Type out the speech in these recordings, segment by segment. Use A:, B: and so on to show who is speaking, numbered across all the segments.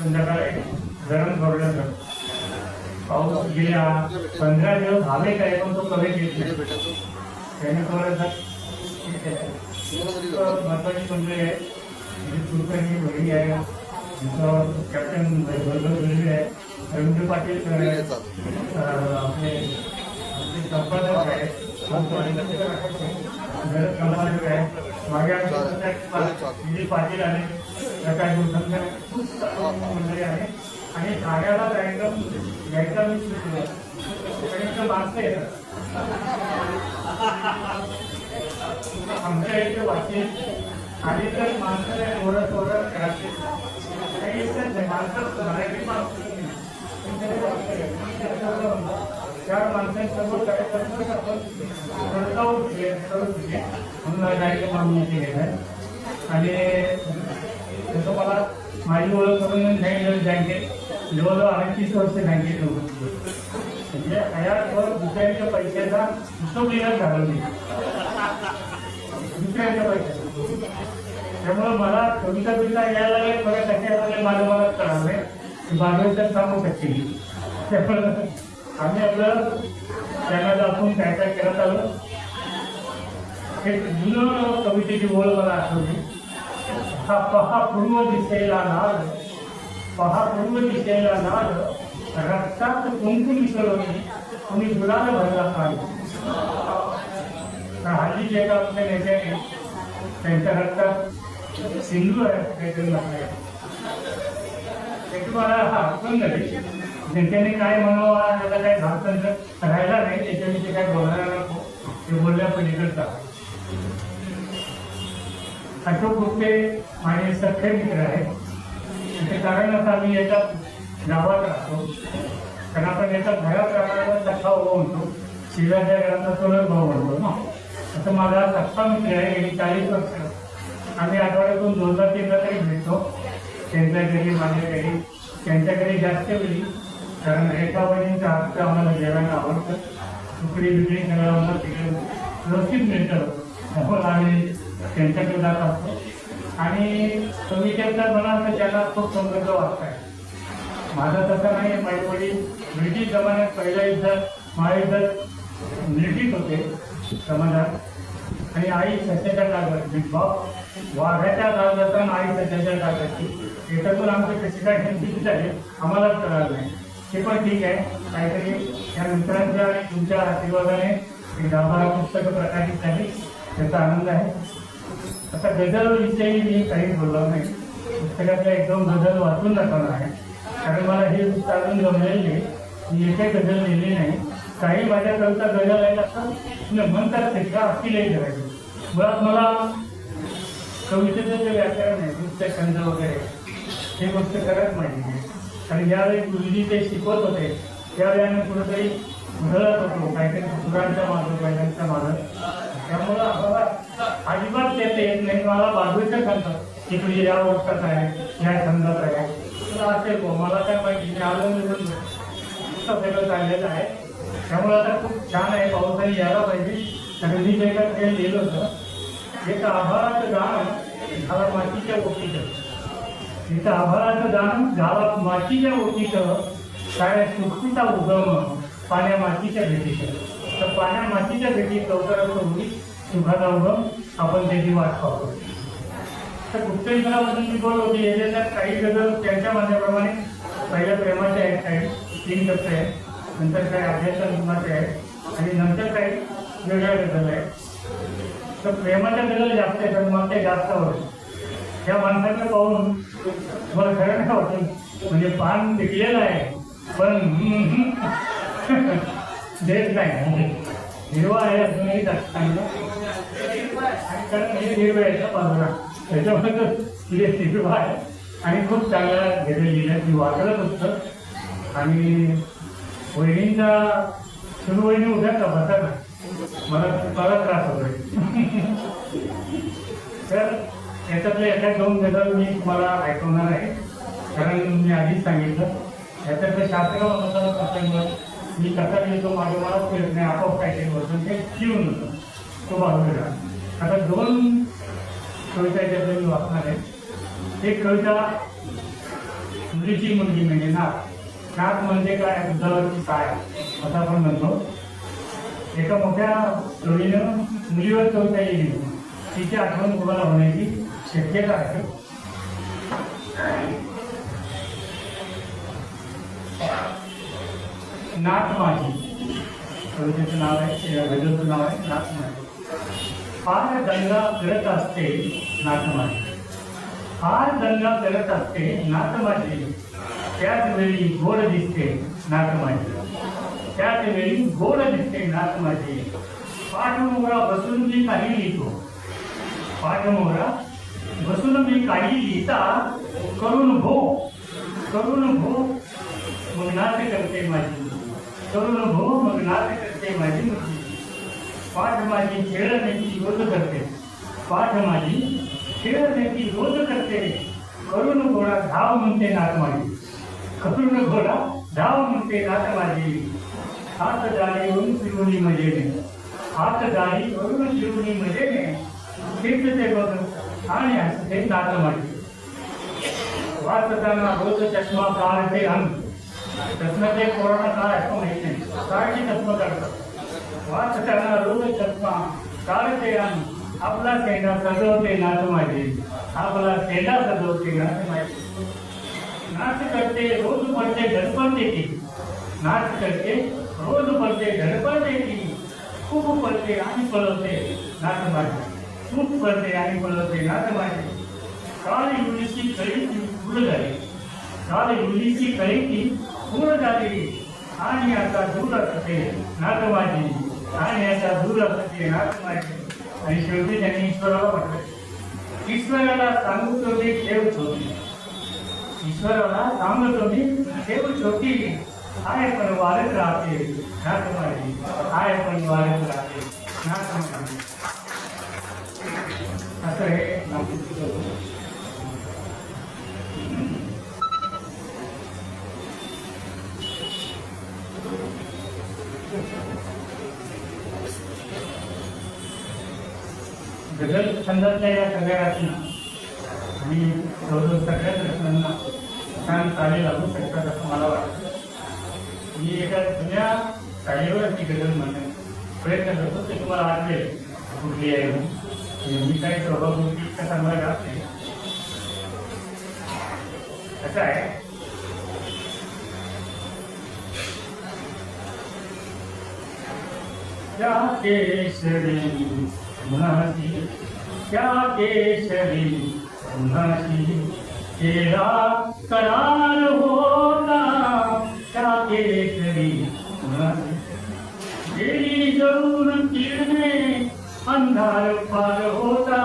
A: संध्याकाळ गरम गरम पाऊस गेल्या पंधरा दिवस झाले काय पण तो कमी घेत नाही त्याने थोडंसं महत्वाची म्हणजे कुलकर्णी भगिनी आहे कॅप्टन भरभर भगिनी आहे रवींद्र पाटील अं, अं, आपले संपादक आहे संपादक आहे आमचे विजय पाटील प्रकाश गुलशंकर खूप मंडळी आहे आणि ठाण्याला जायचं यायचा मी सुचलो पण इथं माणसं येतात आमच्या इथे वाचीन. आणि तर माणसं थोडं थोडं काही नाही, माणसं मराठी माणसं त्या माणसांसमोर काय आपण सडकावर उठले, सडक म्हणून हा कार्यक्रम आम्ही इथे घेत आहे. आणि तसं मला माझी ओळख करून सांगितलं बँकेत. जवळजवळ अडतीस वर्ष बँकेत म्हणजे हयातवर दुसऱ्यांच्या पैशाचा हिशोब झाला नाही. दुसऱ्यांच्या पैशाचा. त्यामुळे मला कविता बिविता यायला लागले बऱ्याच कशा लागले माझं मला कळालं नाही. बाजूचं सांगू शकते त्यामुळे आम्ही आपलं त्यांना दाखवून काय काय करत आलो. एक जुनं कवितेची ओळ मला आठवली. हा पहा पूर्व दिशेला नाद पहा पूर्व दिशेला नाद रक्तात कुंकू मिसळवली तुम्ही गुलाल भरला काल तर हल्ली जे का आपल्या नेत्याने त्यांच्या रक्तात सिंधू आहे काहीतरी लागले ते तुम्हाला हा आठवण झाली. नेत्याने काय म्हणावा याला काय भागतंत्र राहिला नाही. त्याच्याविषयी काय बोलायला नको. ते बोलल्या पलीकडचा अशोक गुप्ते माझे सख्खे मित्र आहेत. त्याचे कारण असं आम्ही याच्या गावात राहतो. कारण आपण याच्या घरात राहणारा सख्खा उभा म्हणतो. शिव्याच्या घरातला सोलर भाऊ म्हणतो ना. असं माझा सख्खा मित्र आहे. गेली चाळीस वर्ष. आम्ही आठवड्यातून दोनदा तीनदा तरी भेटतो. त्यांच्या घरी माझ्या घरी. त्यांच्या घरी जास्त वेळी. कारण एका बहिणीचं हातचं आम्हाला जेवायला आवडतं. तुकडी बिकडी सगळं आम्हाला तिकडे व्यवस्थित मिळतं. त्यामुळे आम्ही त्यांच्याकडे जात असतो. आणि तुम्ही त्यांचा म्हणाल तर त्याला खूप समृद्ध वाचता माझा तसा तसं नाही माझे वडील ब्रिटिश जमान्यात पहिल्या युद्धात महायुद्धात ब्रिटिश होते समाजात. आणि आई सत्याच्या कागद बिग बॉस वाघाच्या काळात आई सत्याच्या काळाची याच्यातून आमचं कशी काय आहे आम्हालाच कळालं नाही. ते पण ठीक आहे. काहीतरी या मित्रांच्या आणि तुमच्या आशीर्वादाने गावाला पुस्तकं प्रकाशित झाली. त्याचा आनंद आहे. आता गझलविषयी मी काही बोललो नाही. पुस्तकातल्या एकदम गजल गझल वाचून दाखवणार आहे. कारण मला हे चालून जमलेली नाही मी एकही गझल लिहिली नाही. काही माझ्या कविता गझल आहेत असं म्हणतात ते का अखिलही करायचे मुळात मला कवितेचं जे व्याकरण आहे नृत्य वगैरे हे गोष्ट करत नाही आणि ज्यावेळी गुरुजी ते शिकवत होते त्यावेळी आम्ही कुठेतरी घडत होतो काहीतरी सुरांच्या मागं पहिल्यांच्या मागं त्यामुळं आम्हाला अजिबात त्यात येत नाही मला बाजूच्या छंद की तुझी या वर्षात आहे या छंदात आहे. तर असेल मला काय माहिती मी आलो निघून सगळं चाललेलं आहे. त्यामुळे आता खूप छान आहे पावसाने यायला पाहिजे. सगळी जे काही लिहिलं होतं. एक आभाराचं गाणं झाला मातीच्या गोष्टीचं. तिथं आभाराचं जाणं झाला मातीच्या ओटीचं काय सुखीचा उगम पाण्या मातीच्या भेटीचं. तर पाण्या मातीच्या भेटी लवकरात होईल सुखाचा उगम आपण त्याची वाट पाहतो. तर गुप्तेश्वराबद्दल मी बोललो होते याच्यात काही गजल त्यांच्या म्हणण्याप्रमाणे पहिल्या प्रेमाचे आहेत काही तीन टप्पे आहेत. नंतर काही अभ्यासाचे आहेत. आणि नंतर काही वेगळ्या गजल आहेत. तर प्रेमाच्या गजल जास्त आहेत आणि मग ते जास्त आवडतं. त्या माणसाकडे पाहून तुम्हाला खरं नाही वाटत. म्हणजे पान टिकलेलं आहे. पण देत नाही. म्हणजे हिरवा आहे अजूनही नाही चांगलं? आणि कारण हे म्हणजे हिरवं आहे ना बाजूला त्याच्यामुळे म्हणजे हिरवा आहे. आणि खूप चांगला घेतलं लिहिलं मी वाचलं आणि वहिनींचा सुरू वहिनी उद्या का बसा ना? मला मला त्रास होतोय. तर याच्यातले एका दोन गजल मी तुम्हाला ऐकवणार आहे. कारण मी आधीच सांगितलं. याच्यातलं शास्त्र अनुसार प्रसंग मी कसा लिहितो माझं मला कळत नाही आपोआप काहीतरी होतं ते शिवून होतं. तो बाजूला आता दोन कविता याच्यातल्या मी वाचणार आहे. एक कविता मुलीची मुलगी म्हणजे नाथ. नाथ म्हणजे काय? दुधावरची काय? असं आपण म्हणतो. एका मोठ्या जोडीनं मुलीवर कविता येईल तिची आठवण तुम्हाला होण्याची शक्यता आहे. नाथ कवितेचं नाव आहे गजलचं नाव आहे नाथ फार दंगा करत असते नाथ माझी फार दंगा करत असते नाथ त्याच वेळी गोड दिसते नाथ त्याच वेळी गोड दिसते नाथ माझी बसून मी काही लिहितो. पाठमोरा बसून मी काही लिहिता करून भो करून भो मग नाथ करते माझी करून भो मग नाथ करते माझी मुलगी पाठ माझी खेळण्याची रोज करते पाठ माझी खेळण्याची रोज करते करून घोडा धाव म्हणते नाथ माझी करून घोडा धाव म्हणते नाथ माझी हात जाळीवरून फिरवणी मजेने हात जाळीवरून फिरवणी मजेने खेचते बघ आणि हसते नाथ माझी वाचताना रोज चष्मा काढते अंग चष्म्याचे कोरोना काय असं माहीत नाही. काळजी चष्मा काढतात वाचताना रोज चष्मा काढते अंग आपला सेंडा सजवते नाच माझे आपला सेंडा सजवते नाच माझे नाच करते रोज पडते धडपड देते. नाच करते रोज पडते धडपड देते. खूप पडते आणि पळवते नाच माझे खूप करते आणि पळवते नाच माझे काल इंग्लिशची खरी पूर्ण झाली. काल इंग्लिशची खरी ती पूर्ण झाली. आणि आता दूर असते नाथ माझी आणि आता दूर असते नाथ माझी आणि शेवटी त्यांनी ईश्वराला म्हटलं. ईश्वराला सांगू तो मी ठेव छोटी. ईश्वराला सांगू तो मी ठेव छोटी. आहे पण वाढत राहते नाथ माझी आहे पण वाढत राहते नाथ माझी असं हे गजल छंदातल्या या सगळ्या रचना आणि जवळजवळ सगळ्याच रचनांना छान ताले लागू शकतात असं मला वाटतं. मी एका जुन्या शाळेवर ती गजल म्हणण्याचा प्रयत्न करतो. ते तुम्हाला वाटले कुठली आहे म्हणून. मी काही सहभागी इतका चांगला गात नाही असं आहे? क्या केशरी उन्हाची क्या केशरी उन्हाची तेरा करार होता. क्या केशरी उन्हाची गेली जळून किरणे अंधार पार होता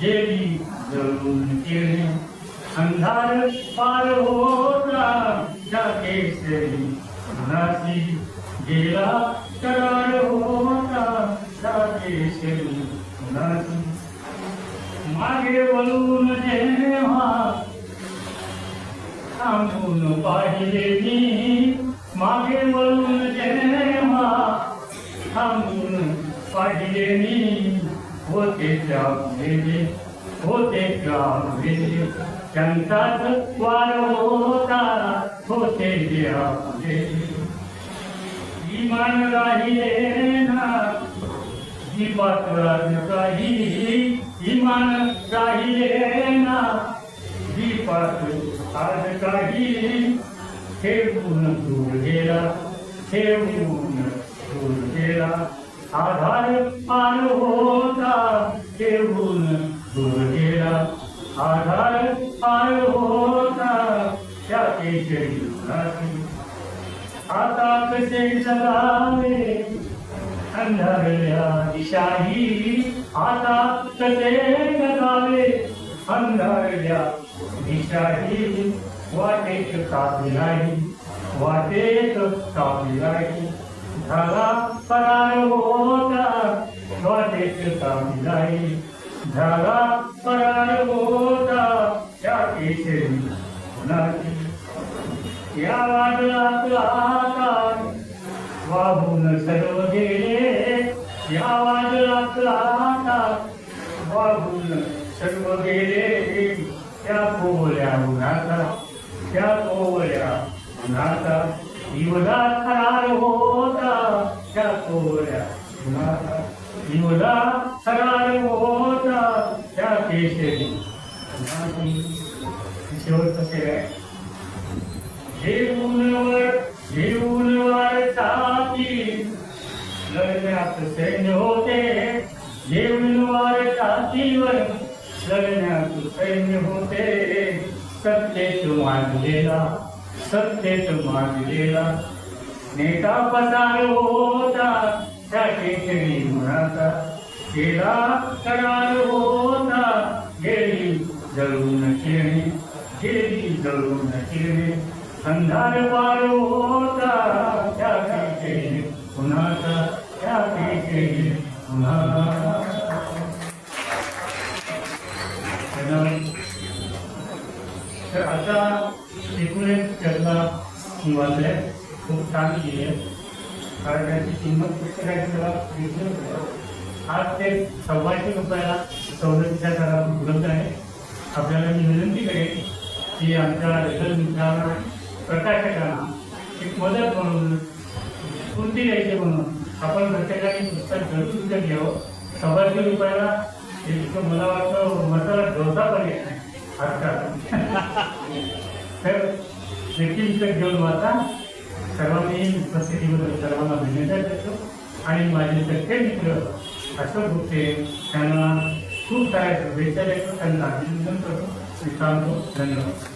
A: गेली जळून किरणे अंधार पार होता त्या केसरी उन्हाची गेला करार होता त्या केसरी उन्हाची मागे वळून जेव्हा थांबून पाहिले मी मागे वळून जेव्हा होते त्या होते त्या त्यांचाच वार होता होते त्या इमान राहिले ना दीपात काही इमान राहिले ना दीपात आज काही ठेवून दूर गेला ठेवून दूर गेला. आधार पार होता ठेवून दूर गेला आधार पार होता त्या केशरी आता कसे जगावे? अंधारल्या दिशाही. आता कसे जगावे? अंधारल्या दिशाही. वाटेत कापिलाई वाटेत कापिलाई झाला पराय होता. स्वदेश कापिलाई झाला पराय होता. त्या केशरी उन्हाची या वादळात आकार वाहून सर्व गेले. या वादळात आता वाहून सर्व गेले. त्या कोवल्या उन्हाचा त्या कोवल्या उन्हाचा. जीवला खरार होता त्या होता त्या केशरी उन्हाची शेवटचं लढण्यात सैन्य होते. जेऊनवर टाकीवर लढण्यात सैन्य होते. सत्तेत मानलेला सत्तेत माजलेला. नेता पसार होता त्या केशरी मुळाचा केला करार होता गेली जळून शिरणे गेली जळून शिरणे अंधार पार होता त्या केशरी पुन्हाचा त्या केशरी पुन्हा तर आता मी आहे खूप छान केली आहे. कारण त्याची किंमत पुस्तकाची मला घेतली होती आज ते सव्वाशे रुपयाला सवलतीच्या दरात उपलब्ध आहे. आपल्याला मी विनंती करेन की आमच्या लेखक मित्रांना प्रकाशकांना एक मदत म्हणून स्फूर्ती द्यायची म्हणून आपण प्रत्येकाने पुस्तक जरूर विकत घ्यावं. सव्वाशे रुपयाला एक मला वाटतं मसाला डोसा पण येत नाही आजकाल तर व्यक्ती विकत घेऊन वाचा सर्वांनी उपस्थितीबद्दल सर्वांना धन्यवाद देतो आणि माझे सगळे मित्र अशोक गुप्ते त्यांना खूप साऱ्या शुभेच्छा देतो त्यांना अभिनंदन करतो. मी सांगतो धन्यवाद.